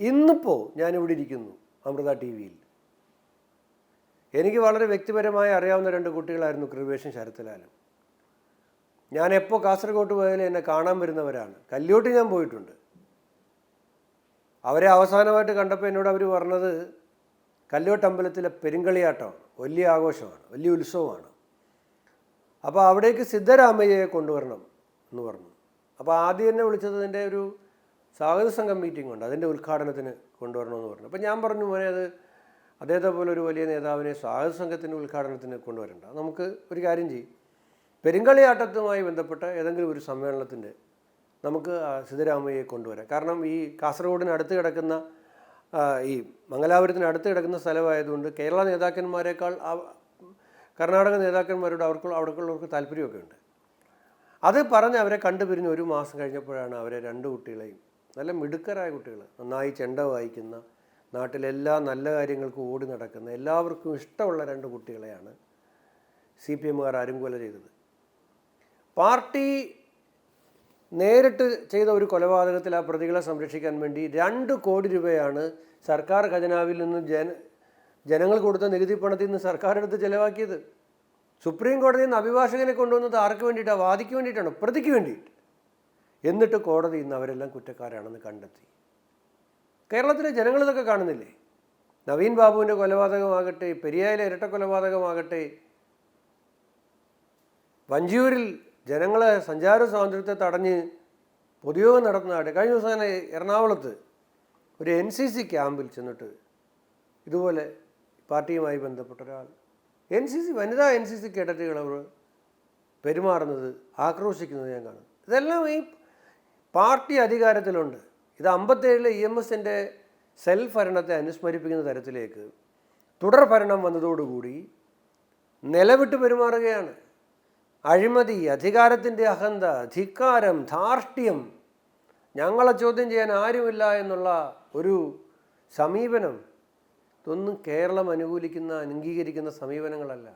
ഇന്നിപ്പോൾ ഞാനിവിടെ ഇരിക്കുന്നു അമൃത ടി വിയിൽ എനിക്ക് വളരെ വ്യക്തിപരമായി അറിയാവുന്ന രണ്ട് കുട്ടികളായിരുന്നു കൃപേഷും ശരത്ലാലും. ഞാൻ എപ്പോൾ കാസർഗോട്ട് പോയാലും എന്നെ കാണാൻ വരുന്നവരാണ്. കല്ല്യോട്ട് ഞാൻ പോയിട്ടുണ്ട്. അവരെ അവസാനമായിട്ട് കണ്ടപ്പോൾ എന്നോട് അവർ പറഞ്ഞത് കല്ല്യോട്ട് അമ്പലത്തിലെ പെരുങ്കളിയാട്ടമാണ് വലിയ ആഘോഷമാണ് വലിയ ഉത്സവമാണ്. അപ്പോൾ അവിടേക്ക് സിദ്ധരാമയ്യയെ കൊണ്ടുവരണം എന്ന് പറഞ്ഞു. അപ്പോൾ ആദ്യം എന്നെ വിളിച്ചത് എന്റെ ഒരു സ്വാഗത സംഘം മീറ്റിംഗ് ഉണ്ട്. അതിന്റെ ഉദ്ഘാടനത്തിന് കൊണ്ടുവരണമെന്ന് പറഞ്ഞു. അപ്പോൾ ഞാൻ പറഞ്ഞു മോനെ അത് അദ്ദേഹത്തെ പോലെ ഒരു വലിയ നേതാവിനെ സ്വാഗത സംഘത്തിന്റെ ഉദ്ഘാടനത്തിന് കൊണ്ടുവരണ്ട. നമുക്ക് ഒരു കാര്യം ചെയ്യും. പെരുങ്കളിയാട്ടത്തുമായി ബന്ധപ്പെട്ട ഏതെങ്കിലും ഒരു സമ്മേളനത്തിന്റെ നമുക്ക് സിദ്ധരാമയ്യെ കൊണ്ടുവരാം. കാരണം ഈ കാസർഗോഡിന് അടുത്ത് കിടക്കുന്ന ഈ മംഗലാപുരത്തിന് അടുത്ത് കിടക്കുന്ന സ്ഥലമായതുകൊണ്ട് കേരള നേതാക്കന്മാരെക്കാൾ കർണാടക നേതാക്കന്മാരോട് അവർക്ക് അവിടേക്കുള്ളവർക്ക് താല്പര്യമൊക്കെ ഉണ്ട്. അത് പറഞ്ഞ് അവരെ കണ്ടുപിരിഞ്ഞ് ഒരു മാസം കഴിഞ്ഞപ്പോഴാണ് അവരെ രണ്ട് കുട്ടികളെയും നല്ല മിടുക്കരായ കുട്ടികൾ നന്നായി ചെണ്ട വായിക്കുന്ന നാട്ടിലെല്ലാ നല്ല കാര്യങ്ങൾക്കും ഓടി നടക്കുന്ന എല്ലാവർക്കും ഇഷ്ടമുള്ള രണ്ട് കുട്ടികളെയാണ് സി പി എമ്മുകാർ അരുങ്കൊല ചെയ്തത്. പാർട്ടി നേരിട്ട് ചെയ്ത ഒരു കൊലപാതകത്തിൽ ആ പ്രതികളെ സംരക്ഷിക്കാൻ വേണ്ടി രണ്ട് കോടി രൂപയാണ് സർക്കാർ ഖജനാവിൽ നിന്ന് ജന ജനങ്ങൾ കൊടുത്ത നികുതി പണത്തിൽ നിന്ന് സർക്കാർ എടുത്ത് ചിലവാക്കിയത്. സുപ്രീം കോടതിയിൽ നിന്ന് അഭിഭാഷകനെ കൊണ്ടുവന്നത് ആർക്ക് വേണ്ടിയിട്ടാണ് വാദിക്ക് വേണ്ടിയിട്ടാണ്? പ്രതിക്ക് വേണ്ടിയിട്ട്. എന്നിട്ട് കോടതി ഇന്ന് അവരെല്ലാം കുറ്റക്കാരാണെന്ന് കണ്ടെത്തി. കേരളത്തിലെ ജനങ്ങൾ ഇതൊക്കെ കാണുന്നില്ലേ? നവീൻ ബാബുവിന്റെ കൊലപാതകമാകട്ടെ പെരിയായിലെ ഇരട്ട കൊലപാതകമാകട്ടെ. വഞ്ചിയൂരിൽ ജനങ്ങളെ സഞ്ചാര സ്വാതന്ത്ര്യത്തെ തടഞ്ഞ് പൊതുയോഗം നടത്തുന്നതായിട്ട് കഴിഞ്ഞ ദിവസം എറണാകുളത്ത് ഒരു എൻ സി സി ക്യാമ്പിൽ ചെന്നിട്ട് ഇതുപോലെ പാർട്ടിയുമായി ബന്ധപ്പെട്ട ഒരാൾ എൻ സി സി വനിതാ എൻ സി സി കേഡറ്റുകൾ അവർ പെരുമാറുന്നത് ആക്രോശിക്കുന്നത് ഞാൻ കാണുന്നു. ഇതെല്ലാം ഈ പാർട്ടി അധികാരത്തിലുണ്ട്. ഇത് അമ്പത്തേഴിലെ ഇ എം എസിന്റെ സെൽഫ് ഭരണത്തെ അനുസ്മരിപ്പിക്കുന്ന തരത്തിലേക്ക് തുടർ ഭരണം വന്നതോടുകൂടി നിലവിട്ട് പെരുമാറുകയാണ്. അഴിമതി അധികാരത്തിന്റെ അഹന്ത ധിക്കാരം ധാർഷ്ട്യം ഞങ്ങളെ ചോദ്യം ചെയ്യാൻ ആരുമില്ല എന്നുള്ള ഒരു സമീപനം ഇതൊന്നും കേരളം അനുകൂലിക്കുന്ന അംഗീകരിക്കുന്ന സമീപനങ്ങളല്ല.